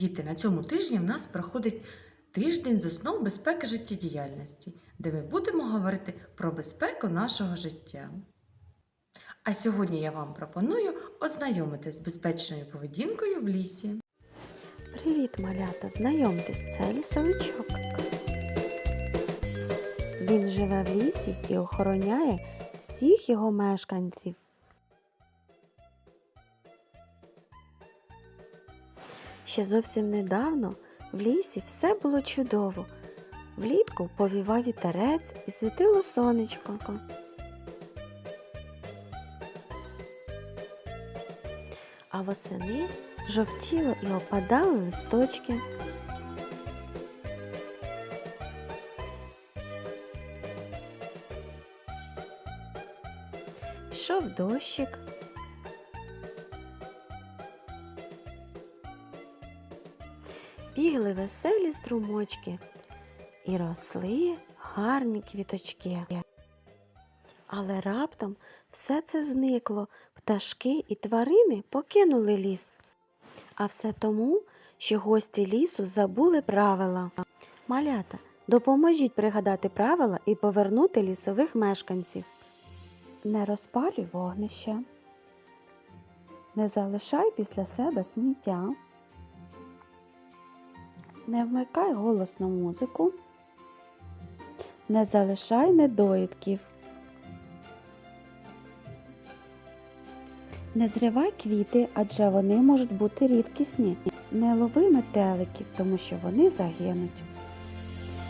Діти, на цьому тижні в нас проходить тиждень з основ безпеки життєдіяльності, де ми будемо говорити про безпеку нашого життя. А сьогодні я вам пропоную ознайомитись з безпечною поведінкою в лісі. Привіт, малята! Знайомтесь, це лісовичок. Він живе в лісі і охороняє всіх його мешканців. Ще зовсім недавно в лісі все було чудово. Влітку повівав вітерець і світило сонечко. А восени жовтіло і опадали листочки. Йшов дощик. Бігли веселі струмочки і росли гарні квіточки. Але раптом все це зникло, пташки і тварини покинули ліс. А все тому, що гості лісу забули правила. Малята, допоможіть пригадати правила і повернути лісових мешканців. Не розпалюй вогнища. Не залишай після себе сміття. Не вмикай голосну музику. Не залишай недоїдків. Не зривай квіти, адже вони можуть бути рідкісні. Не лови метеликів, тому що вони загинуть.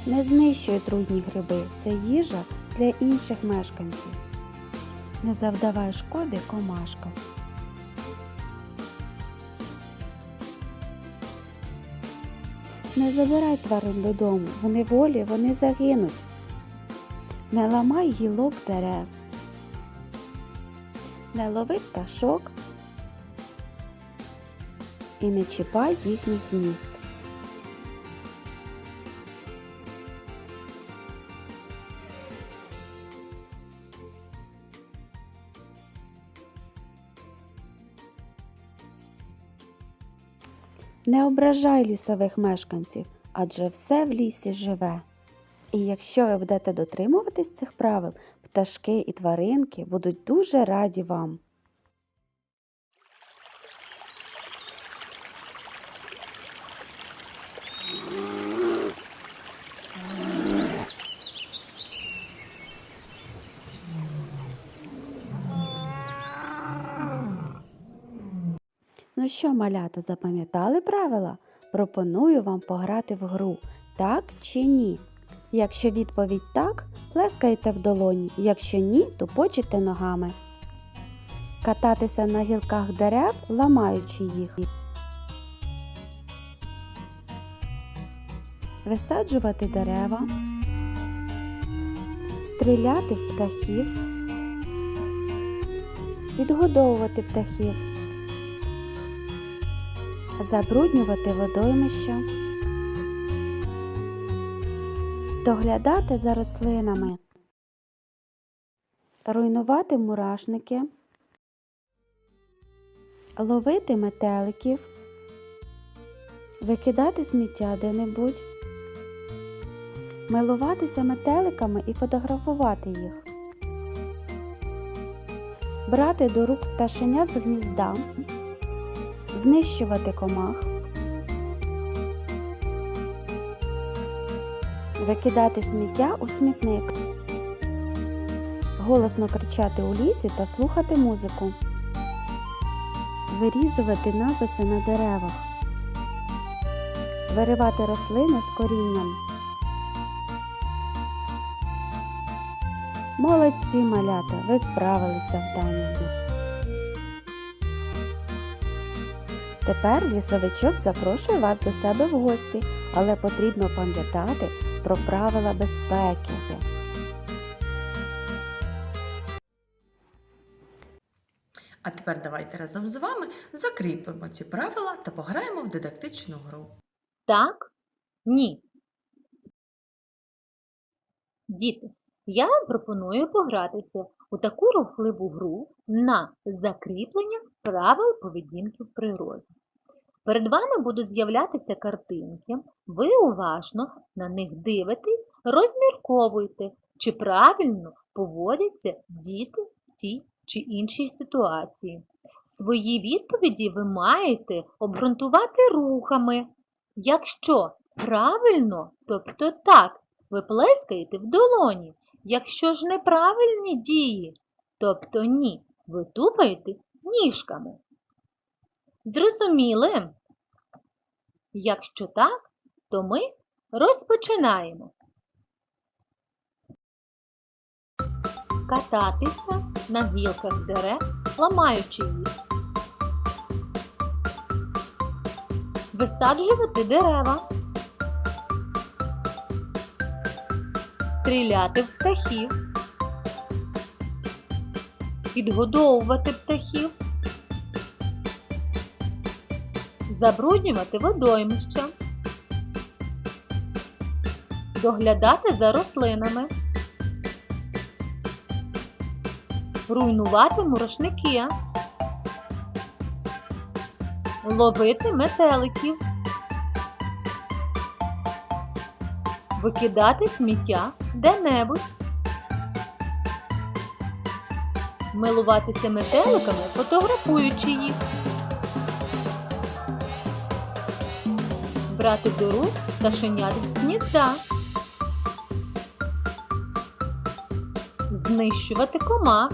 Не знищуй трудні гриби, це їжа для інших мешканців. Не завдавай шкоди комашкам. Не забирай тварин додому, в неволі вони загинуть. Не ламай гілок дерев. Не лови пташок і не чіпай їхніх гнізд. Не ображай лісових мешканців, адже все в лісі живе. І якщо ви будете дотримуватись цих правил, пташки і тваринки будуть дуже раді вам. Ну що, малята, запам'ятали правила? Пропоную вам пограти в гру так чи ні. Якщо відповідь так, плескайте в долоні, якщо ні, то почите ногами. Кататися на гілках дерев, ламаючи їх. Висаджувати дерева. Стріляти в птахів. Відгодовувати птахів. Забруднювати водоймища. Доглядати за рослинами, руйнувати мурашники, ловити метеликів, викидати сміття де-небудь, милуватися метеликами і фотографувати їх, брати до рук пташенят з гнізда, знищувати комах. Викидати сміття у смітник, голосно кричати у лісі та слухати музику, вирізувати написи на деревах, виривати рослини з корінням. Молодці малята, ви справилися з завданням. Тепер лісовичок запрошує вас до себе в гості, але потрібно пам'ятати про правила безпеки. А тепер давайте разом з вами закріпимо ці правила та пограємо в дидактичну гру. Так? Ні. Діти, я вам пропоную погратися у таку рухливу гру на закріплення правил поведінки в природі. Перед вами будуть з'являтися картинки. Ви уважно на них дивитесь, розмірковуйте, чи правильно поводяться діти в тій чи іншій ситуації. Свої відповіді ви маєте обґрунтувати рухами. Якщо правильно, тобто так, ви плескаєте в долоні. Якщо ж неправильні дії, тобто ні, ви тупаєте ніжками. Зрозуміли? Якщо так, то ми розпочинаємо. Кататися на гілках дерев, ламаючи їх. Висаджувати дерева. Стріляти в птахів. Підгодовувати птахів. Забруднювати водоймища. Доглядати за рослинами. Руйнувати мурашники. Ловити метеликів. Викидати сміття де-небудь. Милуватися метеликами, фотографуючи їх. Брати до рук пташенят з гнізда. Знищувати комах.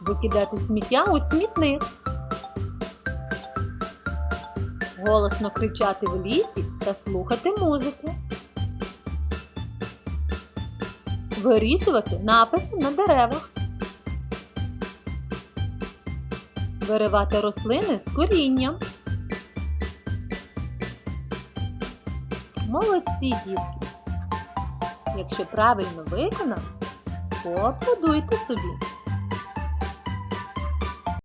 Викидати сміття у смітник. Голосно кричати в лісі та слухати музику. Вирізувати написи на деревах. Виривати рослини з корінням. Молодці, дітки! Якщо правильно виконав, поаплодуйте собі.